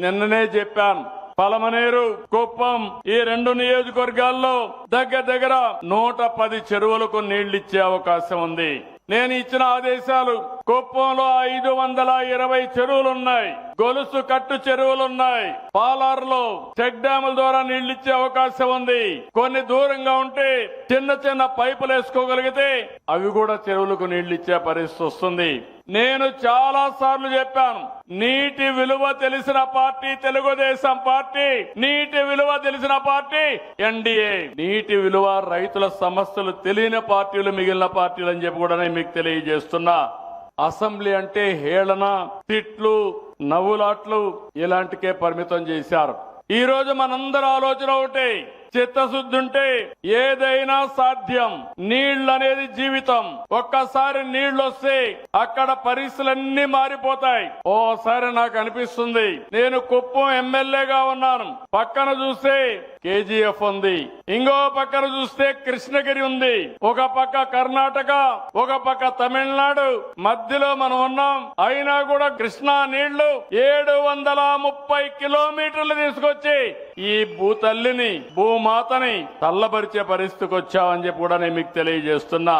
నిన్ననే చెప్పాను. పలమనేరు కుప్పం ఈ రెండు నియోజకవర్గాల్లో దగ్గర దగ్గర నూట పది చెరువులకు నీళ్ళిచ్చే అవకాశం ఉంది. నేను ఇచ్చిన ఆదేశాలు కుప్పంలో ఐదు వందల ఇరవై చెరువులున్నాయి. గొలుసు కట్టు చెరువులున్నాయి. పాలార్లో చెక్ డ్యాముల ద్వారా నీళ్ళిచ్చే అవకాశం ఉంది. కొన్ని దూరంగా ఉంటే చిన్న చిన్న పైపులు వేసుకోగలిగితే అవి కూడా చెరువులకు నీళ్ళిచ్చే పరిస్థితి వస్తుంది. నేను చాలా సార్లు చెప్పాను నీటి విలువ తెలిసిన పార్టీ తెలుగుదేశం పార్టీ నీటి విలువ తెలిసిన పార్టీ ఎన్డీఏ. నీటి విలువ రైతుల సమస్యలు తెలియని పార్టీలు మిగిలిన పార్టీలు అని చెప్పి కూడా నేను మీకు తెలియజేస్తున్నా. అసెంబ్లీ అంటే హేళన తిట్లు నవ్వులాట్లు ఇలాంటికే పరిమితం చేశారు. ఈ రోజు మనందరి ఆలోచన ఒకటి చిత్తశుద్ధి ఉంటే ఏదైనా సాధ్యం. నీళ్ళు అనేది జీవితం. ఒక్కసారి నీళ్ళు వస్తే అక్కడ పరిస్థితులన్నీ మారిపోతాయి. ఓసారి నాకు అనిపిస్తుంది. నేను కుప్పం ఎమ్మెల్యేగా ఉన్నాను. పక్కన చూస్తే కేజీఎఫ్ ఉంది. ఇంకో పక్కన చూస్తే కృష్ణగిరి ఉంది. ఒక పక్క కర్ణాటక ఒక పక్క తమిళనాడు. మధ్యలో మనం ఉన్నాం. అయినా కూడా కృష్ణా నీళ్ళు ఏడు వందల ముప్పై కిలోమీటర్లు తీసుకొచ్చి ఈ భూతల్లిని భూమాతని తల్లబరిచే పరిస్థితికి వచ్చామని చెప్పి కూడా నేను మీకు తెలియజేస్తున్నా.